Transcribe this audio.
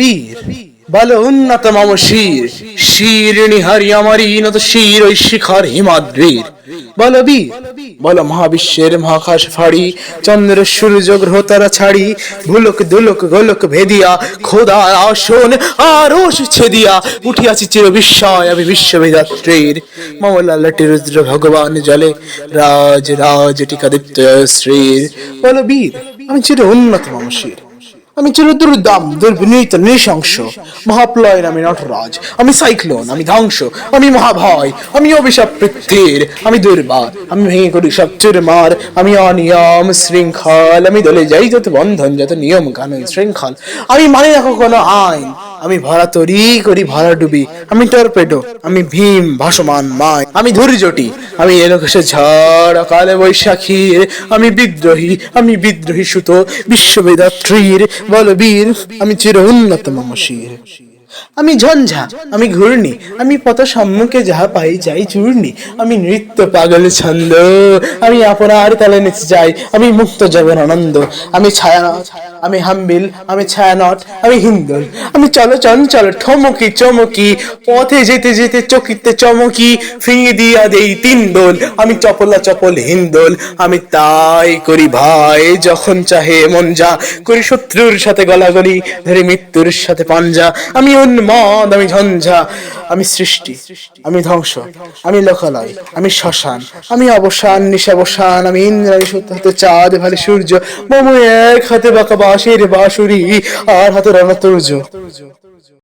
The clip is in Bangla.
বীর বলো, উন্নত মম শির শিরিণী হারি আমারই নত শির ওই শিখর হিমাদ্রির। বলো বলো, মহাবিশ্বের মহাকাশ ফাড়ি, চন্দ্র, সূর্য, গ্রহ তারা ছাড়ি, ভুলক, দুলক, গোলক ভেদিয়া, খোদা, আসন, আরশ ছেদিয়া, উঠিয়াছি চির বিস্ময় আমি বিশ্ববিধাত্রীর মমলালটি রুদ্র ভগবান জলে, রাজ রাজ, টিকাদিত্য শ্রীর বলো, বীর, আমি চির উন্নত মানুষের আমি চিরদুর দাম, দুর্বিনীত নৃশংস, মহাপ্লয় আমি নটরাজ, আমি সাইক্লোন, আমি ধ্বংস, আমি মহাভয়, আমি অভিশাপ পৃথ্বীর, আমি দুর্বার, আমি ভেঙে করি সব চুরমার আমি অনিয়ম শৃঙ্খল, আমি দলে যাই যত বন্ধন, যত নিয়ম কানুন শৃঙ্খল, আমি মানে না কোনো আইন আমি ভরা তরি করি, ভরা ডুবি। আমি টর্পেডো, আমি ভীম, ভাসমান মায় আমি ধরি জটি, আমি এলোকেশে ঝড় কালে বৈশাখীর। আমি বিদ্রোহী আমি বিদ্রোহী সুত বিশ্ববেদাত্রীর বলবীর। আমি চির উন্নত মমশির। আমি ঝঞ্ঝা, আমি ঘূর্ণি, আমি পথ সম্মুখে যাহা পাই যাই চূর্ণি, আমি নৃত্য পাগল ছন্দ, আমি আপনার তালে নেচে যাই, আমি মুক্ত জগন আনন্দ, আমি ছায়ানট, আমি হাম্বিল, আমি ছায়ানট, আমি হিন্দল, আমি চলো চঞ্চল, ঠমকি চমকি, পথে যেতে যেতে চকিতে চমকি, ফিঙে দিয়া দেই তিন দোল, আমি চপলা চপল হিন্দোল, আমি তাই করি ভাই যখন চাহে মন যা, করি শত্রুর সাথে গলাগলি, ধরে মৃত্যুর সাথে পাঞ্জা, আমি উন্মাদ আমি ঝঞ্ঝা, আমি সৃষ্টি, আমি ধ্বংস, আমি লোকালয়, আমি শ্মশান, আমি অবসান নিশাবসান আমি ইন্দ্রাণী সত্য হাতে চাঁদ ভালে সূর্য মোমো এক হাতে বাঁকা বাঁশের বাঁশুরি, আর হাতে রণতুর্য।